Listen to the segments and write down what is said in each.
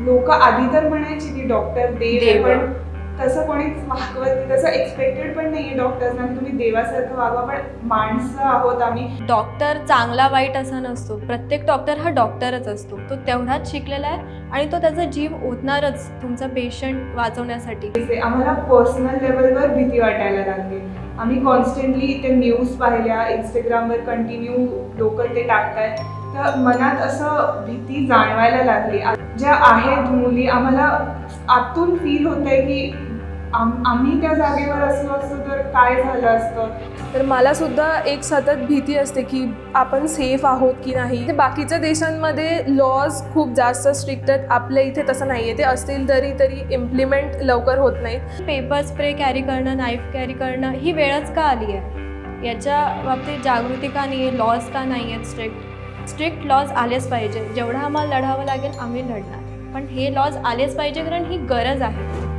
लोक आधी तर म्हणायची की डॉक्टर देव आहे, देव. पण तसं कोणीच वागवत नाही. तसं एक्सपेक्टेड पण नाहीये डॉक्टर्सना की तुम्ही देवासारखं वागवा पण माणसं आहोत आम्ही. डॉक्टर चांगला वाईट असा नसतो. प्रत्येक डॉक्टर हा डॉक्टरच असतो. तो तेवढाच शिकलेला आहे आणि तो त्याचा जीव ओतणारच तुमचा पेशंट वाचवण्यासाठी. आम्हाला पर्सनल लेवलवर भीती वाटायला लागली. आम्ही कॉन्स्टंटली ते न्यूज पाहिल्या इंस्टाग्रामवर कंटिन्यू लोक ते टाकतायत. तर मनात असं भीती जाणवायला लागली. ज्या आहेत मुली आम्हाला आतून फील होत आहे की आम- आम्ही त्या जागेवर असलो असतो तर काय झालं असतं? तर मला सुद्धा एक सतत भीती असते की आपण सेफ आहोत की नाही? ते बाकीच्या देशांमध्ये लॉज खूप जास्त स्ट्रिक्ट आहेत. आपल्या इथे तसं नाही आहे ते असतील तरी तरी इम्प्लिमेंट लवकर होत नाहीत. पेपर स्प्रे कॅरी करणं नाईफ कॅरी करणं ही वेळच का आली आहे याच्या बाबतीत जागृती का नाही आहे लॉज का नाही आहेत स्ट्रिक्ट स्ट्रिक्ट लॉज आलेच पाहिजे. जेवढा आम्हाला लढावं लागेल आम्ही लढणार. पण हे लॉज आलेच पाहिजे कारण ही गरज आहे.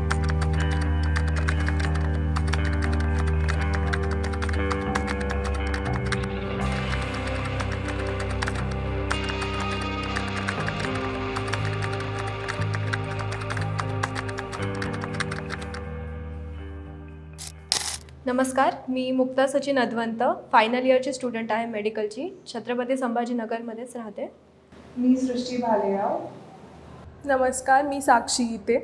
नमस्कार मी मुक्ता सचिन अद्वंत फायनल इयरची स्टुडंट आहे मेडिकलची छत्रपती संभाजीनगरमध्येच राहते. मी सृष्टी भालेराव. नमस्कार मी साक्षी इथे.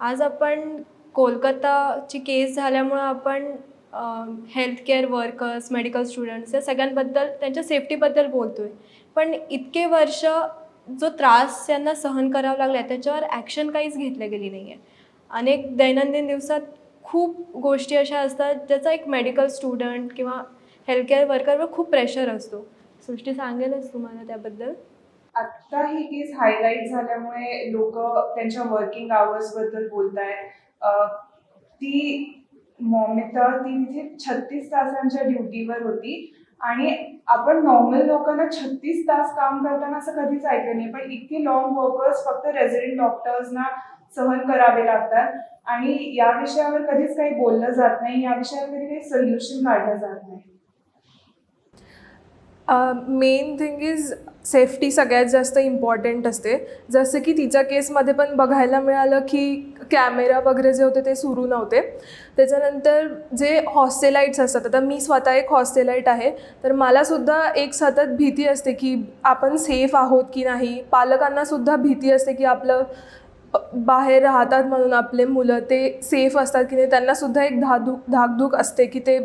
आज आपण कोलकाताची केस झाल्यामुळं आपण health care workers medical students या सगळ्यांबद्दल त्यांच्या सेफ्टीबद्दल बोलतो आहे पण इतके वर्ष जो त्रास त्यांना सहन करावा लागला आहे त्याच्यावर ॲक्शन काहीच घेतल्या गेली नाही आहे अनेक दैनंदिन दिवसात खूप गोष्टी अशा असतात ज्याचा एक मेडिकल स्टुडंट किंवा हेल्थकेअर वर्करवर खूप प्रेशर असतो. सृष्टी सांगेलच तुम्हाला त्याबद्दल. आत्ता ही केस हायलाईट झाल्यामुळे लोक त्यांच्या वर्किंग आवर्सबद्दल आहेत ती मॉमिता ती तिथे छत्तीस तासांच्या ड्युटीवर होती आणि आपण नॉर्मल लोकांना छत्तीस तास काम करताना असं कधीच ऐकलं नाही. पण इतके लॉंग वर्कर्स फक्त रेझिडेंट डॉक्टर्सना सहन करावे लागतात. आणि या विषयावर कधीच काही बोललं जात नाही. या विषयावर कधी काही सोल्युशन काढलं जात नाही. मेन थिंग इज सेफ्टी सगळ्यात जास्त इम्पॉर्टंट असते. जसं की तिच्या केसमध्ये पण बघायला मिळालं की कॅमेरा वगैरे जे होते ते सुरू नव्हते. त्याच्यानंतर जे हॉस्टेलाईट्स असतात आता मी स्वतः एक हॉस्टेलाईट आहे. तर मलासुद्धा एक सतत भीती असते की आपण सेफ आहोत की नाही? पालकांनासुद्धा भीती असते की आपलं बाहेर राहतात म्हणून आपले मुलं ते सेफ असतात की नाही त्यांनासुद्धा एक धाकधूक धाकधूक असते की ते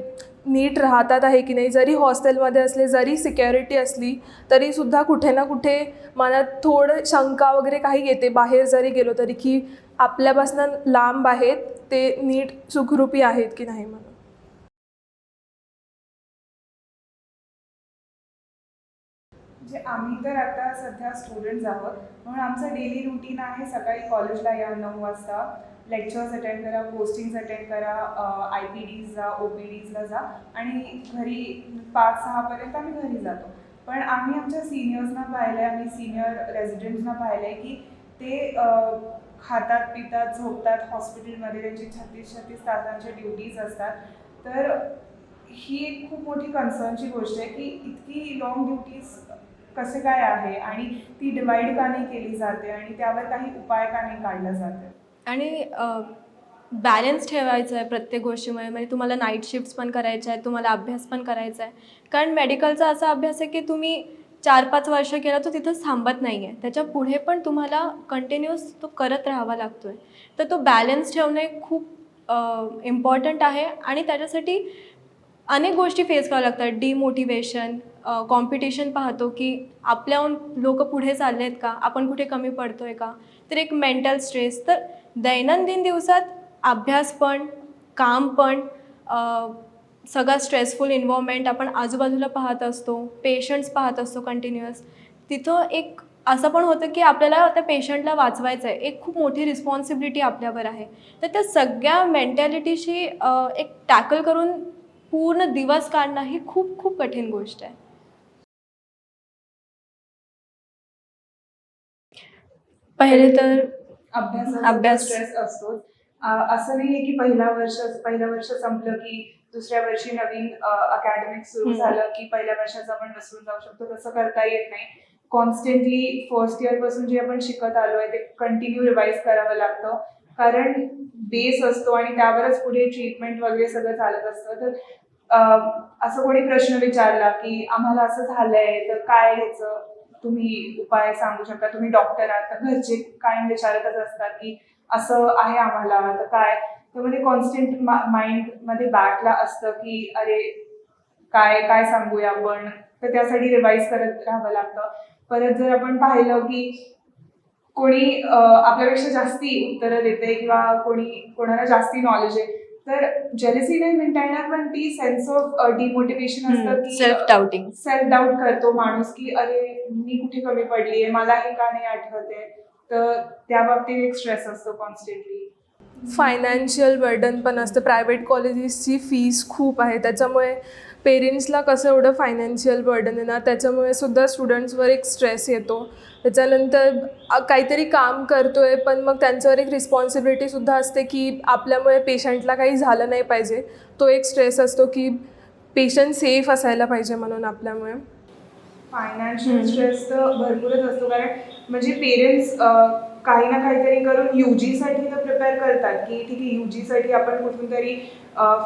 नीट राहतात आहे की नाही. जरी हॉस्टेलमध्ये असले जरी सिक्युरिटी असली तरीसुद्धा कुठे ना कुठे मनात थोडं शंका वगैरे काही येते. बाहेर जरी गेलो तरी की आपल्यापासून लांब आहेत ते नीट सुखरूपी आहेत की नाही म्हणून. म्हणजे आम्ही तर आता सध्या स्टुडंट्स आहोत. म्हणून आमचं डेली रुटीन आहे सकाळी कॉलेजला या नऊ वाजता. लेक्चर्स अटेंड करा पोस्टिंग्स अटेंड करा आय पी डीज जा ओ पी डीजला जा. आणि घरी पाच सहापर्यंत आम्ही घरी जातो. पण आम्ही आमच्या सिनियर्सना पाहिलं आहे आम्ही सिनियर रेझिडेंट्सना पाहिलं आहे की ते खातात पितात झोपतात हॉस्पिटलमध्ये त्यांची छत्तीस छत्तीस तासांच्या ड्युटीज असतात. तर ही एक खूप मोठी कन्सर्नची गोष्ट आहे की इतकी लॉंग ड्युटीज कसे काय आहे आणि ती डिवाईड का नाही केली जाते आणि त्यावर काही उपाय का नाही काढला जाते? आणि बॅलन्स ठेवायचं आहे प्रत्येक गोष्टीमध्ये म्हणजे तुम्हाला नाईट शिफ्ट्स पण करायच्या आहेत तुम्हाला अभ्यास पण करायचा आहे. कारण मेडिकलचा असा अभ्यास आहे की तुम्ही चार पाच वर्ष केला तो तिथंच थांबत नाही आहे त्याच्या पुढे पण तुम्हाला कंटिन्युअस तो करत राहावा लागतो आहे तर तो बॅलन्स ठेवणे खूप इम्पॉर्टंट आहे. आणि त्याच्यासाठी अनेक गोष्टी फेस कराव्या लागतात. डिमोटिवेशन कॉम्पिटिशन पाहतो की आपल्याहून लोक पुढे चालले आहेत का? आपण कुठे कमी पडतो आहे का? तर एक मेंटल स्ट्रेस तर दैनंदिन दिवसात अभ्यास पण काम पण सगळा स्ट्रेसफुल इन्व्हॉर्मेंट आपण आजूबाजूला पाहत असतो पेशंट्स पाहत असतो कंटिन्युअस तिथं एक असं पण होतं की आपल्याला त्या पेशंटला वाचवायचं आहे एक खूप मोठी रिस्पॉन्सिबिलिटी आपल्यावर आहे. तर त्या सगळ्या मेंटॅलिटीशी एक टॅकल करून पूर्ण दिवस काढणं ही खूप खूप कठीण गोष्ट आहे. पहिले तर अभ्यासाचा अभ्यास. स्ट्रेस असतो असं नाहीये की पहिला वर्ष पहिलं वर्ष संपलं की दुसऱ्या वर्षी नवीन अकॅडमिक सुरू. झालं की पहिल्या वर्षाचं आपण विसरून जाऊ शकतो. तसं करता येत नाही. कॉन्स्टंटली फर्स्ट इयरपासून जे आपण शिकत आलो आहे ते कंटिन्यू रिवाईज करावं लागतं. कारण बेस असतो आणि त्यावरच पुढे ट्रीटमेंट वगैरे सगळं चालत असतं. तर असं कोणी प्रश्न विचारला की आम्हाला असं झालंय तर काय ह्याचं? तुम्ही उपाय सांगू शकता? तुम्ही डॉक्टर आहात तर घरचे कायम विचारतच असतात की असं आहे आम्हाला तर काय? त्यामध्ये कॉन्स्टंट माइंडमध्ये बॅकला असतं की अरे काय काय सांगूया आपण? तर त्यासाठी रिवाईज करत राहावं लागतं. परत जर आपण पाहिलं की कोणी आपल्यापेक्षा जास्ती उत्तरं देते किंवा कोणी कोणाला जास्ती नॉलेज आहे तर जेलसी नाही म्हणता पण ती सेन्स ऑफ डिमोटिवेशन असतं की सेल्फ डाऊटिंग सेल्फ डाऊट करतो माणूस की अरे मी कुठे कमी पडली आहे? मला हे का नाही आठवत? आहे तर त्या बाबतीत एक स्ट्रेस असतो कॉन्स्टंटली फायनान्शियल बर्डन पण असतं. प्रायव्हेट कॉलेजेसची फीस खूप आहे. त्याच्यामुळे पेरेंट्सला कसं एवढं फायनान्शियल बर्डन येणार त्याच्यामुळे सुद्धा स्टुडंट्सवर एक स्ट्रेस येतो. त्याच्यानंतर काहीतरी काम करतो आहे पण मग त्यांच्यावर एक रिस्पॉन्सिबिलिटीसुद्धा असते की आपल्यामुळे पेशंटला काही झालं नाही पाहिजे. तो एक स्ट्रेस असतो की पेशंट सेफ असायला पाहिजे म्हणून आपल्यामुळे. फायनान्शियल. स्ट्रेस तर भरपूरच असतो. कारण म्हणजे पेरेंट्स काही ना काहीतरी करून यू साठी तर प्रिपेअर करतात की ठीक आहे यू साठी आपण कुठून तरी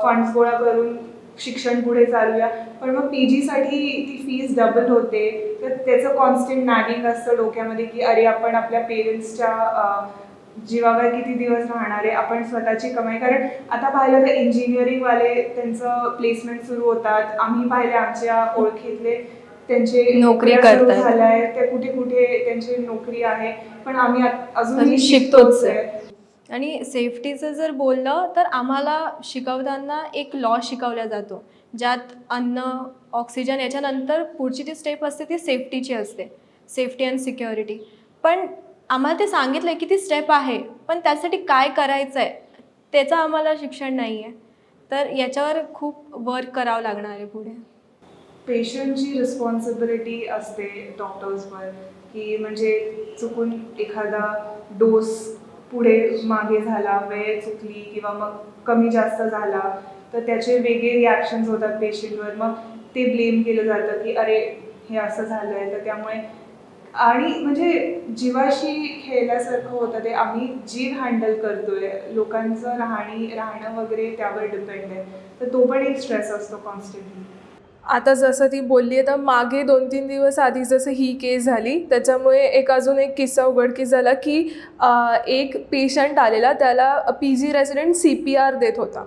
फंड्स गोळा करून शिक्षण पुढे चालूया. पण मग पी साठी ती फीस डबल होते. तर त्याचं कॉन्स्टंट नॅगिंग असतं डोक्यामध्ये की अरे आपण आपल्या पेरेंट्सच्या जीवावर किती दिवस राहणार आहे. आपण स्वतःची कमाई कारण आता पाहिलं तर इंजिनिअरिंगवाले त्यांचं प्लेसमेंट सुरू होतात. आम्ही पाहिले आमच्या ओळखीतले त्यांचे नोकरी. झाल्या आहेत. ते कुठे कुठे त्यांची नोकरी आहे. पण आम्ही अजूनही अजून शिकतोच आहे. आणि सेफ्टीचं जर बोललं तर आम्हाला शिकवताना एक लॉ शिकवला जातो. ज्यात अन्न ऑक्सिजन याच्यानंतर पुढची जी स्टेप असते ती सेफ्टीची असते. सेफ्टी अँड सिक्युरिटी पण आम्हाला ते सांगितलं आहे की ती स्टेप आहे पण त्यासाठी काय करायचं आहे त्याचं आम्हाला शिक्षण नाही आहे तर याच्यावर खूप वर्क करावं लागणार आहे पुढे. पेशंटची रिस्पॉन्सिबिलिटी असते डॉक्टर्सवर की म्हणजे चुकून एखादा डोस पुढे मागे झाला वेळ चुकली किंवा मग कमी जास्त झाला तर त्याचे वेगळे रिॲक्शन्स होतात पेशंटवर मग ते ब्लेम केलं जातं की अरे हे असं झालं आहे तर त्यामुळे आणि म्हणजे जीवाशी खेळल्यासारखं होतं ते. आम्ही जीव हँडल करतोय. लोकांचं राहणी राहणं वगैरे त्यावर डिपेंड आहे. तर तो पण एक स्ट्रेस असतो कॉन्स्टंटली आता जसं ती बोलली आहे तर मागे दोन तीन दिवस आधी जसं ही केस झाली त्याच्यामुळे एक अजून एक किस्सा उघडकीस झाला की एक पेशंट आलेला त्याला P G resident C P R देत होता.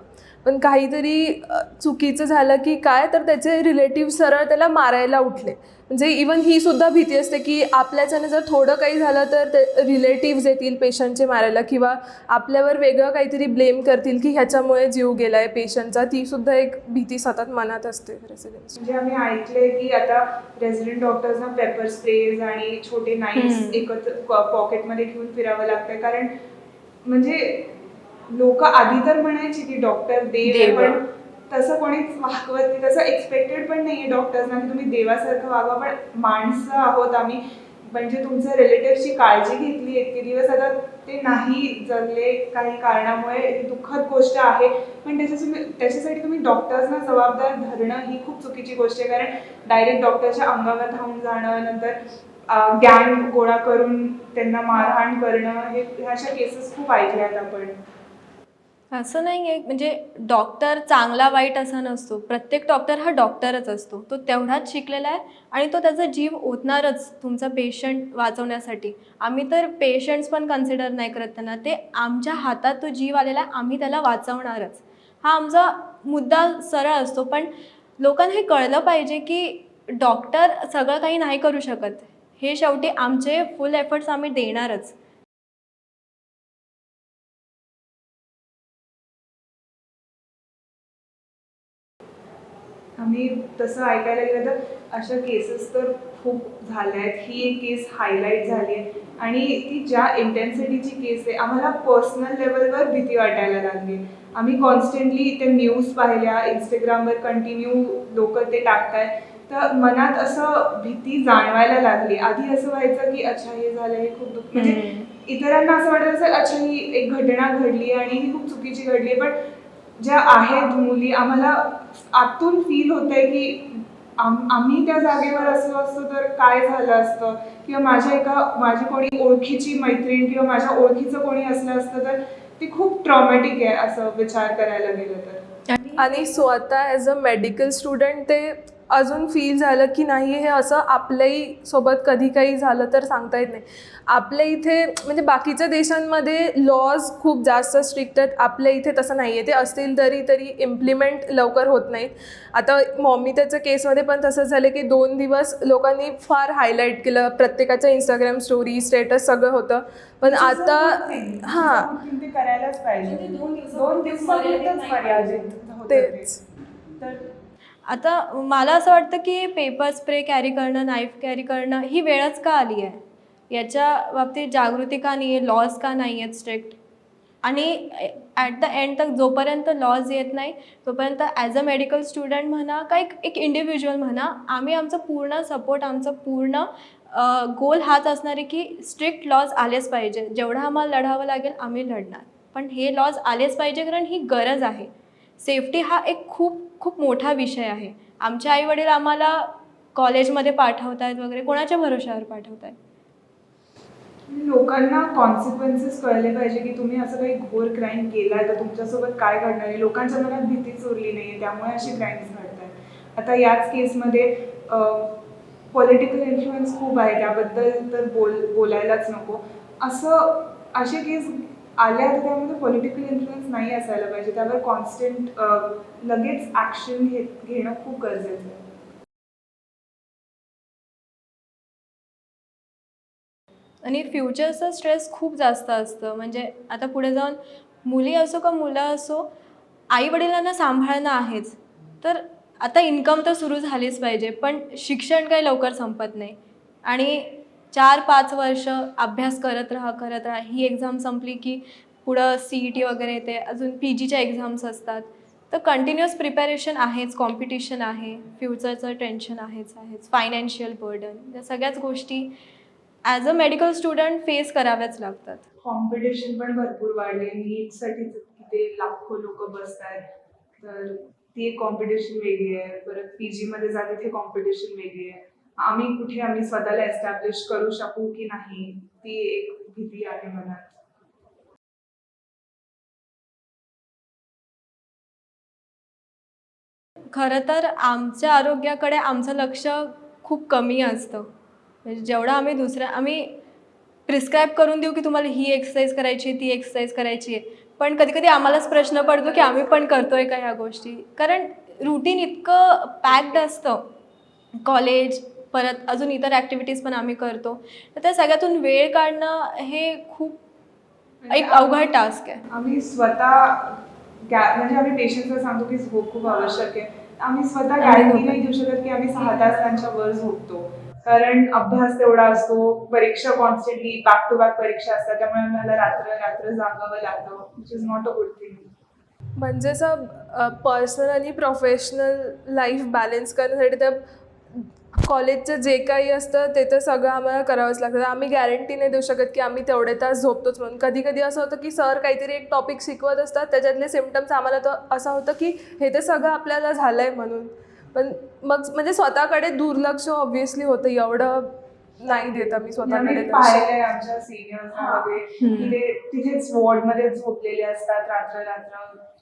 पण काहीतरी चुकीचं झालं की काय तर त्याचे रिलेटिव्ह सरळ त्याला मारायला उठले. म्हणजे इवन ही सुद्धा भीती असते की आपल्याच्याने जर थोडं काही झालं तर ते रिलेटिव्ज येतील पेशंटचे मारायला किंवा आपल्यावर वेगळं काहीतरी ब्लेम करतील की ह्याच्यामुळे जीव गेला आहे पेशंटचा ती सुद्धा एक भीती सतत मनात असते रेसिडेंट्स म्हणजे आम्ही ऐकलंय की आता रेसिडेंट डॉक्टर्सना पेपर स्प्रेज आणि छोटे नाईट्स. एकत्र पॉकेटमध्ये घेऊन फिरावं लागतंय. कारण म्हणजे लोक आधी तर म्हणायची की डॉक्टर देव. पण तसं कोणीच वागवत नाही. तसं एक्सपेक्टेड पण नाहीये डॉक्टर्सना की तुम्ही देवासारखं वागवा पण माणसं आहोत आम्ही. म्हणजे तुमच्या रिलेटिव्हची काळजी घेतली इतके दिवस आता ते नाही जगले काही कारणामुळे ही दुःखद गोष्ट आहे. पण त्याच्या तुम्ही त्याच्यासाठी तुम्ही डॉक्टर्सना जबाबदार धरणं ही खूप चुकीची गोष्ट आहे. कारण डायरेक्ट डॉक्टरच्या अंगावर धावून जाणं नंतर गॅंग गोळा करून त्यांना मारहाण करणं हे ह्या अशा केसेस खूप ऐकल्यात आपण. असं नाही आहे म्हणजे डॉक्टर चांगला वाईट असा नसतो. प्रत्येक डॉक्टर हा डॉक्टरच असतो. तो तेवढाच शिकलेला आहे आणि तो त्याचा जीव ओतणारच तुमचा पेशंट वाचवण्यासाठी. आम्ही तर पेशंट्स पण कन्सिडर नाही करत त्यांना. ते आमच्या हातात तो जीव आलेला आहे आम्ही त्याला वाचवणारच. हा आमचा मुद्दा सरळ असतो. पण लोकांना हे कळलं पाहिजे की डॉक्टर सगळं काही नाही करू शकत. हे शेवटी आमचे फुल एफर्ट्स आम्ही देणारच. आम्ही तसं ऐकायला गेलं तर अशा केसेस तर खूप झाल्या आहेत. ही एक केस हायलाईट झाली आहे. आणि ती ज्या इंटेन्सिटीची केस आहे आम्हाला पर्सनल लेवलवर भीती वाटायला लागली आम्ही कॉन्स्टंटली ते न्यूज पाहिल्या इंस्टाग्रामवर कंटिन्यू लोक ते टाकतायत तर मनात असं भीती जाणवायला लागली. आधी असं व्हायचं की अच्छा हे झालं हे खूप दुःख म्हणजे. इतरांना असं वाटत असेल अच्छा ही एक घटना घडली आणि ही खूप चुकीची घडली पण ज्या आहेत मुली आम्हाला आतून फील होत आहे की आम आम्ही त्या जागेवर असलो असतो तर काय झालं असतं? किंवा माझ्या एका माझी कोणी ओळखीची मैत्रीण किंवा माझ्या ओळखीचं कोणी असलं असतं तर ते खूप ट्रॉमॅटिक आहे असं विचार करायला गेलं तर. आणि स्वतः ॲज अ मेडिकल स्टुडंट ते अजून फील झालं की नाही हे असं आपल्याही सोबत कधी काही झालं तर सांगता येत नाही. आपल्या इथे म्हणजे बाकीच्या देशांमध्ये लॉज खूप जास्त स्ट्रिक्ट आहेत. आपल्या इथे तसं नाही आहे ते असतील तरी तरी इम्प्लिमेंट लवकर होत नाहीत. आता मॉमी त्याच्या केसमध्ये पण तसंच झालं की दोन दिवस लोकांनी फार हायलाईट केलं. प्रत्येकाच्या इंस्टाग्राम स्टोरी स्टेटस सगळं होतं. पण आता हां. ते करायलाच पाहिजे. म्हणजे दोन दिवसापुरतं दोन दिवसापुरतंच मर्यादित होतं ते. तेच. तर आता मला असं वाटतं की पेपर स्प्रे कॅरी करणं नाईफ कॅरी करणं ही वेळच का आली आहे? याच्या बाबतीत जागृती का नाही आहे लॉज का नाही आहेत स्ट्रिक्ट आणि ॲट द एंड तक जोपर्यंत लॉज येत नाही तोपर्यंत ॲज अ मेडिकल स्टुडंट म्हणा का एक एक इंडिव्हिज्युअल म्हणा आम्ही आमचं पूर्ण सपोर्ट आमचं पूर्ण गोल हाच असणार आहे की स्ट्रिक्ट लॉज आलेच पाहिजे. जेवढं आम्हाला लढावं लागेल आम्ही लढणार. पण हे लॉज आलेच पाहिजे कारण ही गरज आहे. सेफ्टी हा एक खूप खूप मोठा विषय आहे. आमचे आईवडील आम्हाला कॉलेजमध्ये पाठवत आहेत वगैरे कोणाच्या भरोशावर पाठवत आहेत लोकांना कॉन्सिक्वेन्सेस कळले पाहिजे की तुम्ही असं काही घोर क्राईम केलाय तर तुमच्यासोबत काय घडणार आहे? लोकांच्या मनात भीतीच उरली नाहीये त्यामुळे असे क्राईम्स घडतात आहेत आता याच केसमध्ये पॉलिटिकल इन्फ्लुएन्स खूप आहे त्याबद्दल तर बोल बोलायलाच नको. असं असे केस आल्या तर त्यामध्ये पॉलिटिकल इन्फ्लुएन्स नाही असायला पाहिजे. त्यावर कॉन्स्टंट लगेच ॲक्शन घे घेणं खूप गरजेचं आहे. आणि फ्युचरचा स्ट्रेस खूप जास्त असतं. म्हणजे आता पुढे जाऊन मुली असो का मुलं असो आई वडिलांना सांभाळणं आहेच. तर आता इन्कम तर सुरू झालीच पाहिजे पण शिक्षण काही लवकर संपत नाही. आणि चार पाच वर्ष अभ्यास करत राहा करत राहा. ही एक्झाम संपली की पुढं सी ई टी वगैरे येते. अजून पी जीच्या एक्झाम्स असतात. तर कंटिन्युअस प्रिपॅरेशन आहेच कॉम्पिटिशन आहे फ्युचरचं टेन्शन आहेच आहेच. फायनान्शियल बर्डन या सगळ्याच गोष्टी as a medical student face कराव्याच लागतात. कॉम्पिटिशन पण भरपूर वाढले. नीटसाठी तिथे लाखो लोक बसतात. तर ती एक कॉम्पिटिशन वेगळी आहे. परत पी जीमध्ये जाते ते कॉम्पिटिशन वेगळी आहे. आम्ही कुठे आम्ही स्वतःला एस्टॅब्लिश करू शकू की नाही ती एक भीती आहे मनात खरं तर आमच्या आरोग्याकडे आमचं लक्ष खूप कमी असतं. म्हणजे जेवढं आम्ही दुसऱ्या आम्ही प्रिस्क्राईब करून देऊ की तुम्हाला ही एक्सरसाइज करायची ती एक्सरसाइज करायची आहे. पण कधी कधी आम्हालाच प्रश्न पडतो की आम्ही पण करतोय का ह्या गोष्टी? कारण रुटीन इतकं पॅक्ड असतं. कॉलेज परत अजून इतर ॲक्टिव्हिटीज पण आम्ही करतो. तर त्या सगळ्यातून वेळ काढणं हे खूप एक अवघड टास्क आहे. आम्ही स्वतः गॅ म्हणजे आम्ही पेशंटला सांगतो की झोप खूप आवश्यक आहे. आम्ही स्वतः गॅरंटी नाही देऊ शकत की आम्ही सहा तास त्यांच्या वर झोपतो. कारण अभ्यास तेवढा असतो परीक्षा कॉन्स्टंटली बॅक टू बॅक परीक्षा असतात त्यामुळे आम्हाला रात्र रात्र जागावं लागतं which is not a good thing म्हणजे असं पर्सनल आणि प्रोफेशनल लाईफ बॅलन्स करण्यासाठी त्या कॉलेजचं जे काही असतं ते तर सगळं आम्हाला करावंच लागतं. आम्ही गॅरंटी नाही देऊ शकत की आम्ही तेवढे तास झोपतोच म्हणून. कधी कधी असं होतं की सर काहीतरी एक टॉपिक शिकवत असतात त्याच्यातले सिमटम्स आम्हाला तर असं होतं की हे तर सगळं आपल्याला झालं आहे म्हणून. पण मग म्हणजे स्वतःकडे दुर्लक्ष ऑब्व्हियसली होतं. एवढं नाही देत आम्ही स्वतःकडे. पाहिलंय आमच्या वगैरे तिथेच मध्ये झोपलेले असतात रात्र रात्र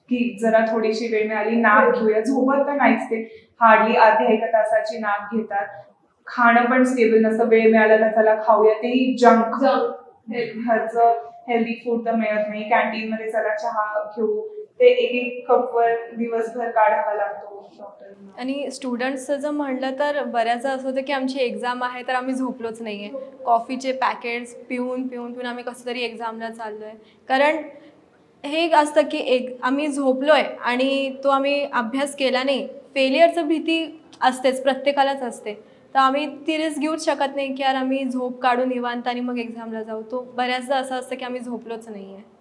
की जरा थोडीशी वेळ मिळाली नाक घेऊया. झोपत तर नाहीच ते. हार्डली अर्ध्या एका तासाची नाक घेतात. खाणं पण स्टेबल नसतं. वेळ मिळाला तर त्याला खाऊया. तेही जंक घरचं हेल्दी फूड तर मिळत नाही. कॅन्टीन मध्ये चला चहा घेऊ. ते एक एक कपवर दिवसभर काढावा लागतो. आणि स्टुडंट्सचं जर म्हणलं तर बऱ्याचदा असं होतं की आमची एक्झाम आहे तर आम्ही झोपलोच नाही आहे कॉफीचे पॅकेट्स पिऊन पिऊन पिऊन आम्ही कसं तरी एक्झामला चाललो आहे कारण हे एक असतं की एक आम्ही झोपलो आहे आणि तो आम्ही अभ्यास केला नाही. फेलियरचं भीती असतेच प्रत्येकालाच असते. तर आम्ही ती रिस्क घेऊच शकत नाही की यार आम्ही झोप काढून निवांत आणि मग एक्झामला जाऊ. तो बऱ्याचदा असं असतं की आम्ही झोपलोच नाही आहे